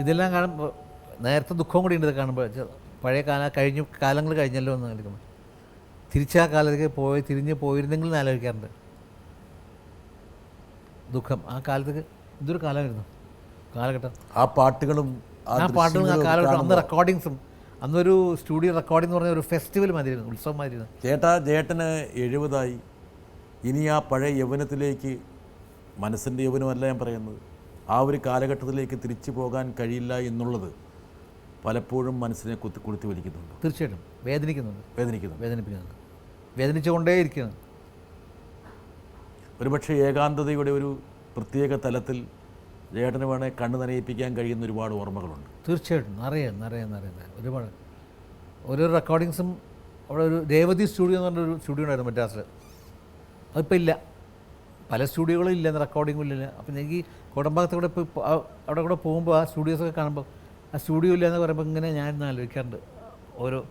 ഇതെല്ലാം കാണുമ്പോൾ നേരത്തെ ദുഃഖം കൂടി ഉണ്ട് ഇത് കാണുമ്പോൾ പഴയ കാല കഴിഞ്ഞ കാലങ്ങൾ കഴിഞ്ഞല്ലോ എന്ന് ആലോചിക്കുമ്പോൾ തിരിച്ച് ആ കാലത്തേക്ക് പോയി തിരിഞ്ഞ് പോയിരുന്നെങ്കിൽ എന്ന് ആലോചിക്കാറുണ്ട്. ദുഃഖം. ആ കാലത്തേക്ക് ഇതൊരു കാലമായിരുന്നു. കാലഘട്ടം. ആ പാട്ടുകളും ആ പാട്ടുകളും ആ കാലഘട്ടം അന്ന് റെക്കോർഡിങ്സും അന്നൊരു സ്റ്റുഡിയോ റെക്കോർഡിംഗ് എന്ന് പറഞ്ഞ ഒരു ഫെസ്റ്റിവൽ മാതിരിയായിരുന്നു ഉത്സവം മാതിരിയിരുന്നു ചേട്ടാ ചേട്ടന് എഴുപതായി. ഇനി ആ പഴയ യൗവനത്തിലേക്ക് മനസ്സിന്റെ യൗവനമല്ല ഞാൻ പറയുന്നത്. ആ ഒരു കാലഘട്ടത്തിലേക്ക് തിരിച്ചു പോകാൻ കഴിയില്ല എന്നുള്ളത് പലപ്പോഴും മനസ്സിനെ കുത്തി കുളുത്തി വലിക്കുന്നുണ്ട്. തീർച്ചയായിട്ടും. വേദനിക്കുന്നുണ്ട്. വേദനിക്കുന്നു വേദനിപ്പിക്കുന്നുണ്ട്. വേദനിച്ചുകൊണ്ടേ ഇരിക്കുകയാണ് ഒരുപക്ഷെ ഏകാന്തതയുടെ ഒരു പ്രത്യേക തലത്തിൽ ജേട്ടന് വേണേൽ കണ്ണു നനയിപ്പിക്കാൻ കഴിയുന്ന ഒരുപാട് ഓർമ്മകളുണ്ട്. തീർച്ചയായിട്ടും. അറിയാം അറിയാം അറിയാം ഒരുപാട്. ഓരോ റെക്കോർഡിങ്സും അവിടെ ഒരു രേവതി സ്റ്റുഡിയോ എന്ന് പറഞ്ഞൊരു സ്റ്റുഡിയോ ഉണ്ടായിരുന്നു മദ്രാസിൽ അതിപ്പോൾ ഇല്ല. പല സ്റ്റുഡിയോകളും ഇല്ല റെക്കോർഡിങ്ങും ഇല്ല. അപ്പം എനിക്ക് കോടമ്പാകത്ത് കൂടെ ഇപ്പോൾ അവിടെ കൂടെ പോകുമ്പോൾ ആ സ്റ്റുഡിയോസൊക്കെ കാണുമ്പോൾ ആ സ്റ്റുഡിയോ ഇല്ല എന്ന് പറയുമ്പോൾ ഇങ്ങനെ ഞാൻ ആലോചിക്കാറുണ്ട്. ഓരോ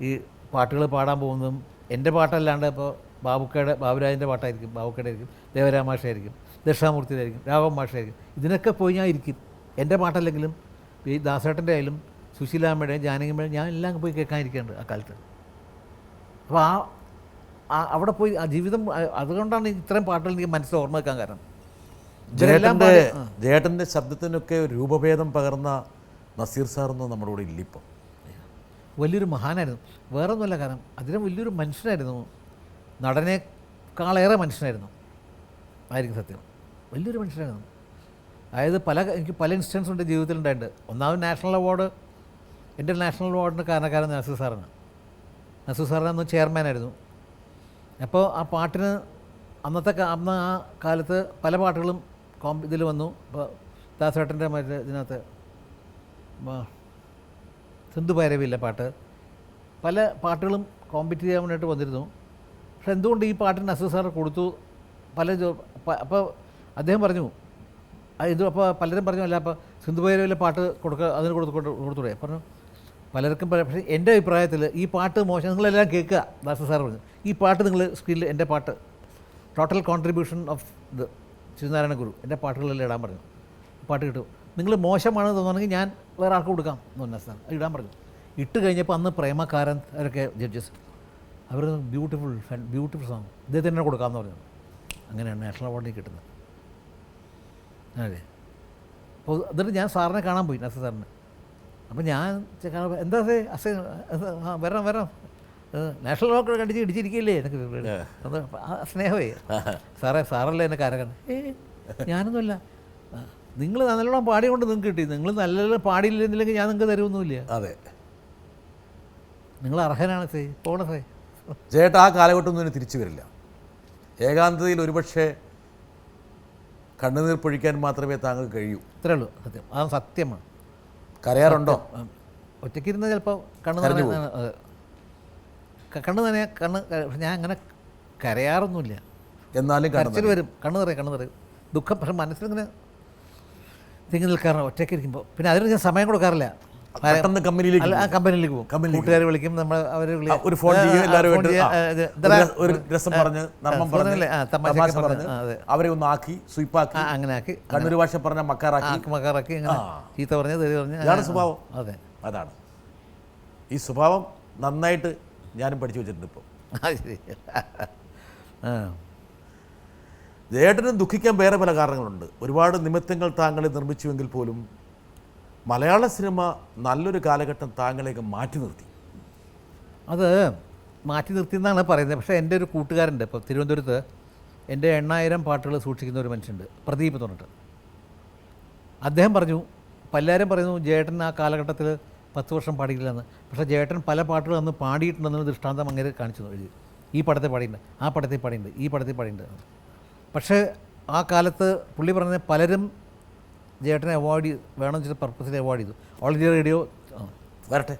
ഈ പാട്ടുകൾ പാടാൻ പോകുന്നതും എന്റെ പാട്ടല്ലാണ്ട് ഇപ്പോൾ ബാബുക്കയുടെ ബാബുരാജിന്റെ പാട്ടായിരിക്കും ബാബുക്കയുടെ ആയിരിക്കും ദേവരാമാഷായിരിക്കും ദക്ഷിണാമൂർത്തിയായിരിക്കും രാഘവൻ മാഷായിരിക്കും ഇതിനൊക്കെ പോയി ഞാൻ ഇരിക്കും. എന്റെ പാട്ടല്ലെങ്കിലും ഈ ദാസേട്ടന്റെ ആയാലും സുശീലാമ്മയുടെയും ജാനകിമ്മയുടെയും ഞാൻ എല്ലാം പോയി കേൾക്കാനിരിക്കുന്നുണ്ട് ആ കാലത്ത്. അപ്പോൾ ആ- അവിടെ പോയി ആ ജീവിതം അതുകൊണ്ടാണ് ഇത്രയും പാട്ടുകൾ എനിക്ക് മനസ്സിൽ ഓർമ്മ വെക്കാൻ കാരണം. ജേട്ടന്റെ. ജേട്ടന്റെ ശബ്ദത്തിനൊക്കെ രൂപഭേദം പകർന്ന നസീർ സാറൊന്നും നമ്മുടെ കൂടെ ഇല്ല ഇപ്പം. വലിയൊരു മഹാനായിരുന്നു. വേറെ ഒന്നുമല്ല കാരണം അതിലും വലിയൊരു മനുഷ്യനായിരുന്നു. നടനേക്കാളേറെ മനുഷ്യനായിരുന്നു. ആയിരിക്കും സത്യം. വലിയൊരു മനുഷ്യനായിരുന്നു. അതായത് പല എനിക്ക് പല ഇൻസ്റ്റൻസ് ഉണ്ട് ജീവിതത്തിൽ ഉണ്ടായിട്ടുണ്ട് ഒന്നാമത് നാഷണൽ അവാർഡ് എന്റെ നാഷണൽ അവാർഡിന് കാരണക്കാരൻ നസീർ സാറാണ്. നസീർ സാറിന് അന്ന് ചെയർമാനായിരുന്നു. അപ്പോൾ ആ പാട്ടിന് അന്നത്തെ അന്ന് ആ കാലത്ത് പല പാട്ടുകളും കോം ഇതിൽ വന്നു. ഇപ്പോൾ ദാസേട്ടന്റെ മറ്റേ ഇതിനകത്ത് സിന്ധു ഭൈരവിയില്ല പാട്ട്. പല പാട്ടുകളും കോമ്പറ്റ് വേണ്ടിയിട്ട് വന്നിരുന്നു. പക്ഷെ എന്തുകൊണ്ട് ഈ പാട്ടിന് അസു സാർ കൊടുത്തു? പല ജോ- അപ്പോൾ അദ്ദേഹം പറഞ്ഞു ഇത് അപ്പോൾ പലരും പറഞ്ഞു അല്ല അപ്പോൾ സിന്ധു ഭൈരവിയിലെ പാട്ട് കൊടുക്കുക അതിന് കൊടുത്തു കൊടുത്തൂടെ പറഞ്ഞു പലർക്കും പല പക്ഷേ എന്റെ അഭിപ്രായത്തിൽ ഈ പാട്ട് മോശം. നിങ്ങളെല്ലാം കേൾക്കുക ദാസ സാർ പറഞ്ഞു. ഈ പാട്ട് നിങ്ങൾ സ്ക്രീനിൽ എന്റെ പാട്ട് ടോട്ടൽ കോൺട്രിബ്യൂഷൻ ഓഫ് ഇത് ശ്രീനാരായണ ഗുരു എന്റെ പാട്ടുകളെല്ലാം ഇടാൻ പറഞ്ഞു. പാട്ട് കിട്ടും. നിങ്ങൾ മോശമാണെന്ന് തോന്നുകയാണെങ്കിൽ ഞാൻ വേറെ ആൾക്ക് കൊടുക്കാം എന്ന് പറഞ്ഞാൽ സാർ. ഇടാൻ പറഞ്ഞു. ഇട്ട് കഴിഞ്ഞപ്പോൾ അന്ന് പ്രേമകാരൻ അവരൊക്കെ ജഡ്ജസ്. അവർ ബ്യൂട്ടിഫുൾ ബ്യൂട്ടിഫുൾ സോങ്. ഇദ്ദേഹത്തിന് തന്നെ കൊടുക്കാമെന്ന് പറഞ്ഞു. അങ്ങനെയാണ് നാഷണൽ അവാർഡിൽ കിട്ടുന്നത്. അതെ. അപ്പോൾ എന്നിട്ട് ഞാൻ സാറിനെ കാണാൻ പോയി നസ സാറിനെ. അപ്പോൾ ഞാൻ എന്താ സേ അസേ വരണം വരണം. നാഷണൽ അവാർഡ് കണ്ടിച്ച് ഇടിച്ചിരിക്കില്ലേ എന്നൊക്കെ ആ. സ്നേഹമേ സാറേ സാറല്ലേ എന്നെ കാരകൻ? ഏ ഞാനൊന്നുമല്ല. നിങ്ങൾ നല്ലോണം പാടിയോണ്ട് നിങ്ങൾക്ക് കിട്ടി. നിങ്ങൾ നല്ല പാടിയില്ലെന്നില്ലെങ്കിൽ ഞാൻ നിങ്ങൾക്ക് തരുമൊന്നുമില്ല അതെ. നിങ്ങൾ അർഹനാണ് സേ. പോണ സേ. ചേട്ടാ ആ കാലഘട്ടം ഒന്നും തിരിച്ചു വരില്ല. ഏകാന്തതയിൽ ഒരുപക്ഷെ കണ്ണുനീർ പൊഴിക്കാൻ മാത്രമേ താങ്കൾ കഴിയൂ. ഇത്രേ ഉള്ളൂ. സത്യം. അത് സത്യമാണ്. കരയാറുണ്ടോ? ഒറ്റയ്ക്ക് ഇരുന്ന് ചിലപ്പോൾ കണ്ണ് കണ്ണു തന്നെ കണ്ണ് ഞാൻ അങ്ങനെ കരയാറൊന്നുമില്ല. എന്നാലും കരച്ചിൽ വരും. കണ്ണ് നിറയും കണ്ണ് നിറയും. ദുഃഖം പക്ഷെ മനസ്സിലിങ്ങനെ തിങ്ങി നിൽക്കാറുണ്ട്. ഒറ്റയ്ക്ക് ഇരിക്കുമ്പോൾ പിന്നെ അതിന് ഞാൻ സമയം കൊടുക്കാറില്ല. പെട്ടെന്ന് കമ്പനിയിലേക്ക് ആ കമ്പനിയിലേക്ക് പോകും. കൂട്ടുകാർ വിളിക്കും നമ്മൾ അവർ ഒരു ഫോൺ ഒരു രസം പറഞ്ഞ് നർമ്മം പറഞ്ഞ് തമാശ പറഞ്ഞ് അവരെ ഒന്ന് ആക്കി സ്വീപ്പാക്കി അങ്ങനെ. ആക്കി കണ്ണൂർ ഭാഷ പറഞ്ഞ മക്കാറാക്കി മക്കാറാക്കി അങ്ങനെ. ചീത്ത പറഞ്ഞ് തെറി പറഞ്ഞ് ഇതാണ് സ്വഭാവം. അതെ. അതാണ്. ഈ സ്വഭാവം നന്നായിട്ട് ഞാനും പഠിച്ചു വെച്ചിട്ടുണ്ട് ഇപ്പോൾ ശരി. ദുഃഖിക്കാൻ വേറെ പല കാരണങ്ങളുണ്ട്. ഒരുപാട് നിമിത്തങ്ങൾ താങ്കളെ നിർമ്മിച്ചുവെങ്കിൽ പോലും മലയാള സിനിമ നല്ലൊരു കാലഘട്ടം താങ്കളേക്ക് മാറ്റി നിർത്തി. അത് മാറ്റി നിർത്തി എന്നാണ് പറയുന്നത്. പക്ഷേ എന്റെ ഒരു കൂട്ടുകാരുണ്ട് ഇപ്പോൾ തിരുവനന്തപുരത്ത് എന്റെ എണ്ണായിരം പാട്ടുകൾ സൂക്ഷിക്കുന്ന ഒരു മനുഷ്യനുണ്ട്. പ്രദീപ് തോന്നിട്ട് അദ്ദേഹം പറഞ്ഞു പലരും പറയുന്നു ജേട്ടൻ ആ കാലഘട്ടത്തിൽ പത്ത് വർഷം പാടിയിട്ടില്ലെന്ന്. പക്ഷേ ജേട്ടൻ പല പാട്ടുകൾ അന്ന് പാടിയിട്ടുണ്ടെന്ന് ദൃഷ്ടാന്തം അങ്ങനെ കാണിച്ചു എഴുതി. ഈ പടത്തെ പാടിയിട്ടുണ്ട്. ആ പടത്തെ പാടിയിട്ടുണ്ട്. ഈ പടത്തെ പാടിയിട്ടുണ്ട്. പക്ഷേ ആ കാലത്ത് പുള്ളി പറഞ്ഞ പലരും ജേട്ടനെ അവാർഡ് വേണം ചില പർപ്പസിൽ അവാർഡ് ചെയ്തു. ഓൾ ഇന്ത്യ റേഡിയോ വരട്ടെ.